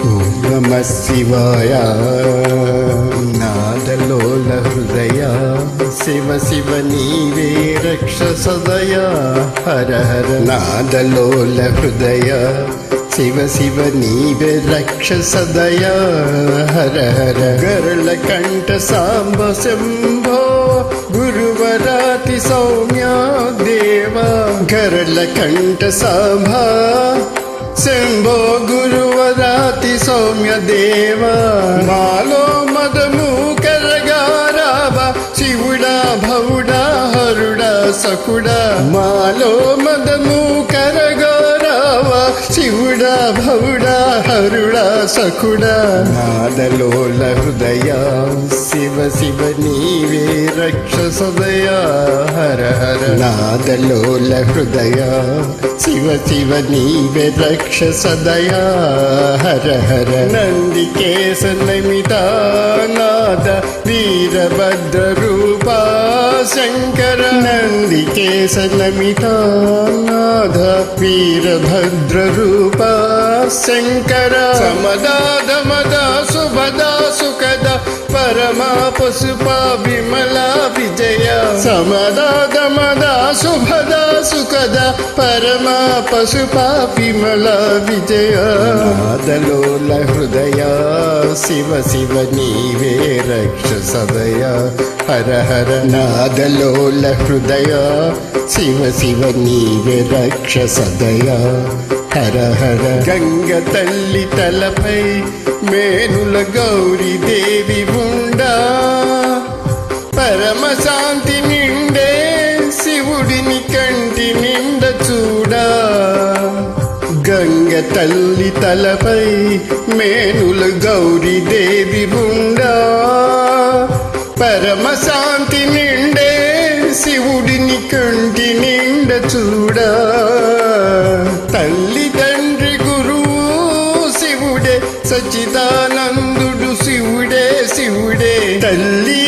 ఓం నమ శివాయ నాదలోల హృదయ శివ శివ నీవే రక్ష సదయ హర హర. నాదలోల హృదయ శివ శివ నీవే రక్ష సదయ హర హర. గరళ కంఠ సాంబ శంభో. గురువరాతి సౌమ్య దేవ. గరళ కంఠ సాంభ శంభో. గురువరాతి సౌమ్య దేవ. మాలో మదము కరగారావా శివుడా భవుడా హరుడా సకుడా మాలో మదము శివుడా భవుడా హరుడా సఖుడా. నాదలోల హృదయ శివ శివ నీవే రక్ష సదయ హర హర. నాదలోల హృదయ శివ శివ నీవే రక్ష సదయ హర హర. నందికేశ నమిత నాద వీరభద్ర రూపా శంకర నందికేశ నమిత వీరభద్ర రూపా శంకర సమదా మద సుభదా సుఖద పరమా పశుప విమలా విజయ సమదా మద సుభద సుఖద పరమా పశుప విమలా విజయ నాదలోల హృదయా శివ శివ నీవే రక్ష సదయ హర హర నాదలోల హృదయ శివ శివ నీవే రక్ష సదయ హర హర గంగ తల్లి తలపై మేనుల గౌరీ దేవి ఉండా పరమ శాంతి నిండే తల్లి తలపై మేనుల గౌరీదేవి ఉండా. పరమశాంతి నిండే శివుడిని కంటి నిండ చూడా. తల్లి తండ్రి గురువు శివుడే సచిదానందుడు శివుడే శివుడే. తల్లి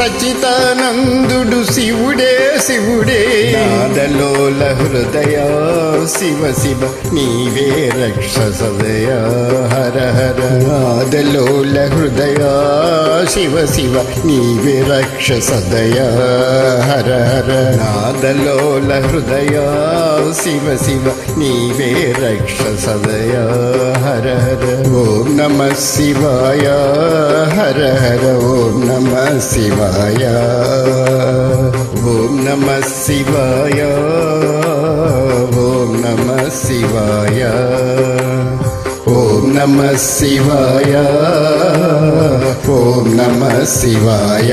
సచితానందుడు శివుడే శివుడే. నాదలోల హృదయ శివ శివ నీవే రక్ష సదయ హర హర. నాదలోల హృదయా శివ శివ నీవే రక్ష సదయ. హర హర. నాదలోల హృదయ శివ శివ నీవే రక్ష సదయ. హర హర. ఓం నమ శివాయ. హర హర. ఓం నమ శివాయ. ఓం నమ శివాయ. ఓం నమ శివాయ. ఓం నమ శివాయ. ఓం నమ శివాయ